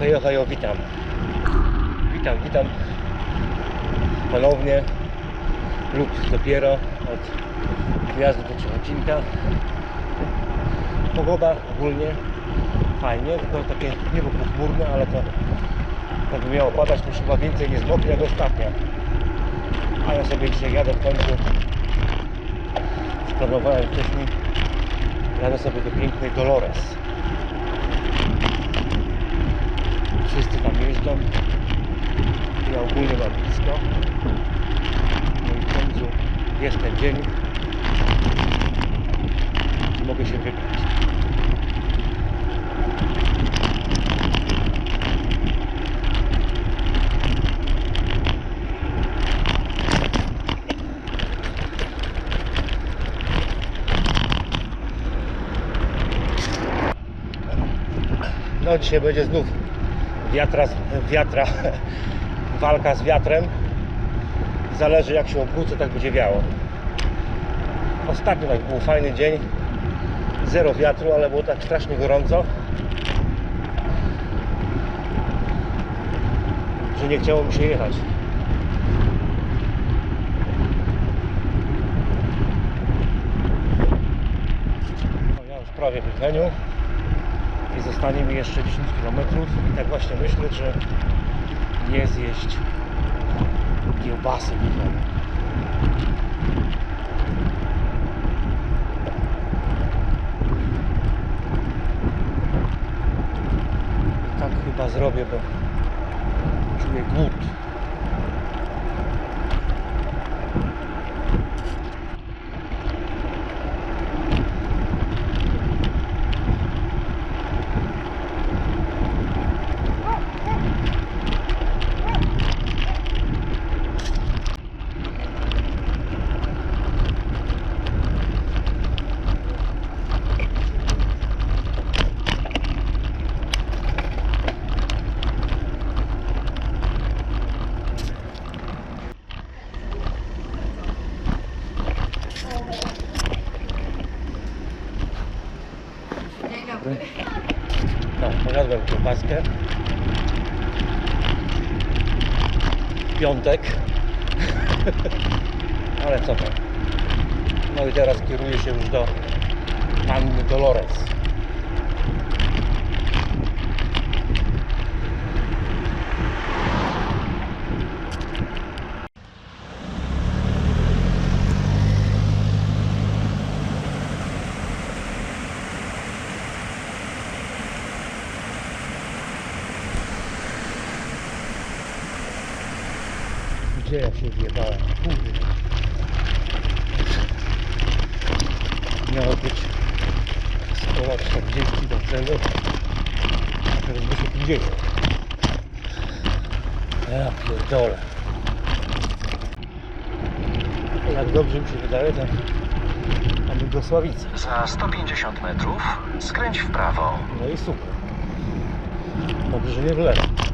Hejo, hejo, witam. Witam, witam ponownie lub dopiero od wjazdu do Czechocinka. Pogoda ogólnie fajnie, tylko takie niebo pochmurne, ale to jakby miało padać, to chyba więcej nie zmoknie jak ostatnio. A ja sobie dzisiaj jadę w końcu. Splanowałem wcześniej. Jadę sobie do pięknej Dolores. Wszyscy tam jeżdżą. Ja ogólnie mam blisko. No i w końcu jest ten dzień. i Mogę się wybrać. No dzisiaj będzie znów wiatra, wiatra walka z wiatrem. Zależy jak się obrócę, tak będzie wiało. Ostatnio tak był fajny dzień. Zero wiatru, ale było tak strasznie gorąco. Że nie chciało mi się jechać. No, ja już prawie w Lcheniu i zostanie mi jeszcze 10 km i tak właśnie myślę, że nie zjeść kiełbasy tak chyba zrobię, bo czuję głód. Dzień dobry. No, kiełbaskę. Piątek. Ale co tam. No i teraz kieruję się już do Panny Dolores. Gdzie ja się wjebałem? Kurde. Miało być około 40 do celu, a teraz wyszło 50. Ja pierdolę. Jak dobrze mi się wydaje, to mamy Gosławice. Za 150 metrów skręć w prawo. No i super. Dobrze, że nie w lewo.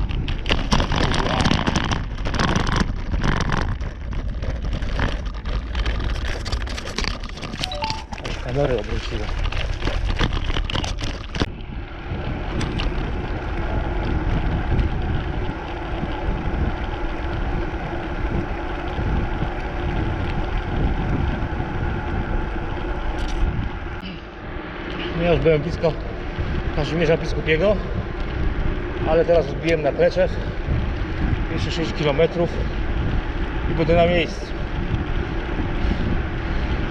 Kamery obróciły. No Ja już byłem blisko Kazimierza Biskupiego, ale teraz odbiłem na Kleczew. Jeszcze 6 km i będę na miejscu.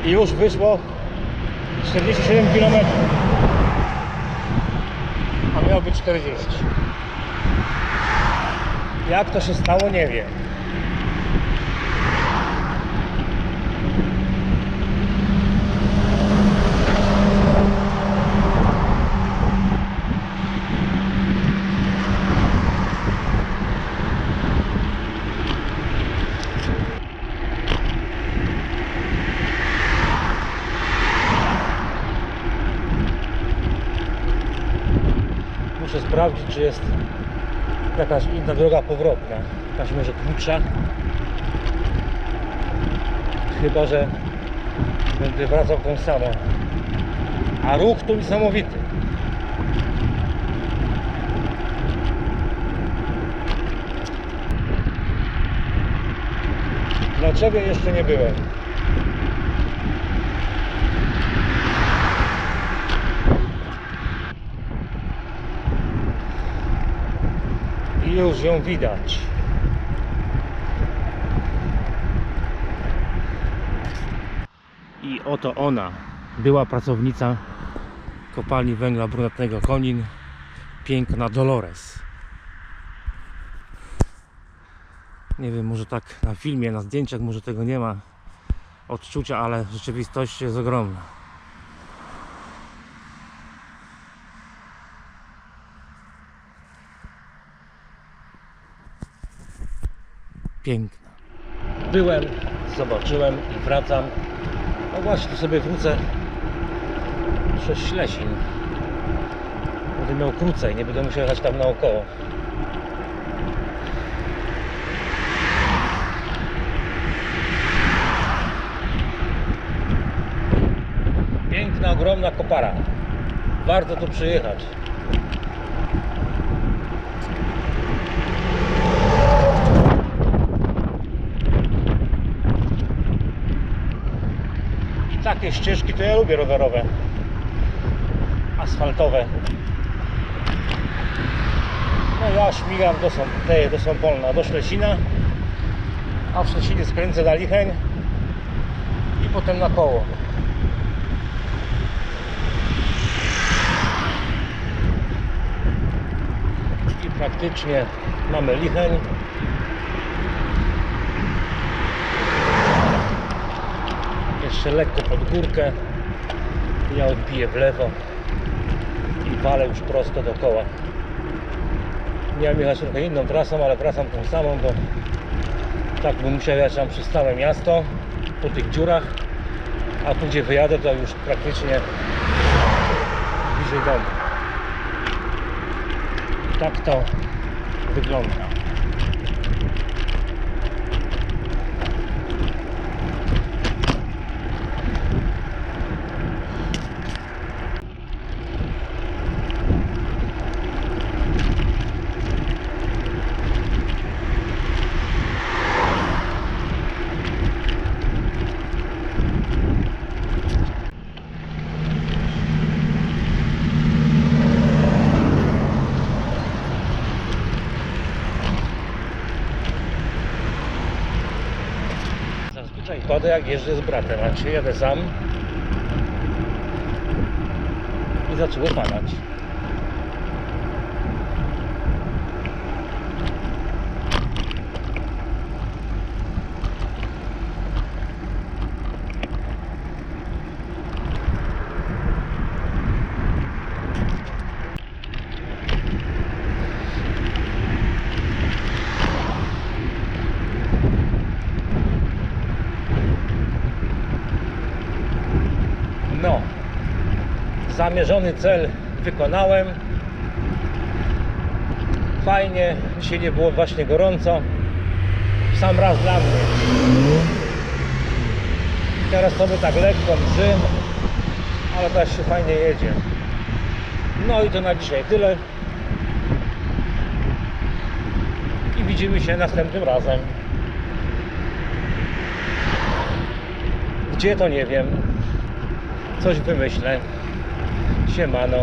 I już wyszło 47 km. A miało być 40. Jak to się stało, nie wiem. sprawdzić, czy jest jakaś inna droga powrotna. Jakaś może krótsza. Chyba, że będę wracał tą samą. A ruch tu niesamowity. Dlaczego jeszcze nie byłem? Już ją widać. I oto ona, była pracownica kopalni węgla brunatnego Konin, piękna Dolores. Nie wiem, może tak na filmie, na zdjęciach może tego nie ma odczucia, ale w rzeczywistości jest ogromna. Piękna. Byłem, zobaczyłem i wracam. No właśnie, tu sobie wrócę przez Ślesin. Będę miał krócej, nie będę musiał jechać tam naokoło. Piękna, ogromna kopara. Warto tu przyjechać. Takie ścieżki to ja lubię rowerowe. Asfaltowe. No ja śmigam do, Są- tej- do Sąpolna, do Ślesina. A w Ślesinie skręcę na Licheń i potem na koło. I praktycznie mamy Licheń. Jeszcze lekko pod górkę. Ja odbiję w lewo i walę już prosto do koła. Miałem jechać trochę inną trasą, ale wracam tą samą, bo tak bym musiał jechać tam przez całe miasto po tych dziurach, a tu gdzie wyjadę to już praktycznie bliżej domu. Tak to wygląda. Zazwyczaj jak jeżdżę z bratem, a dzisiaj jadę sam i zaczęło padać. No, zamierzony cel wykonałem. Fajnie, dzisiaj nie było właśnie gorąco. Sam raz dla mnie. Teraz sobie tak lekko mrzym, ale też się fajnie jedzie. No i to na dzisiaj tyle. I widzimy się następnym razem. Gdzie to nie wiem. Coś wymyślę. Siemano.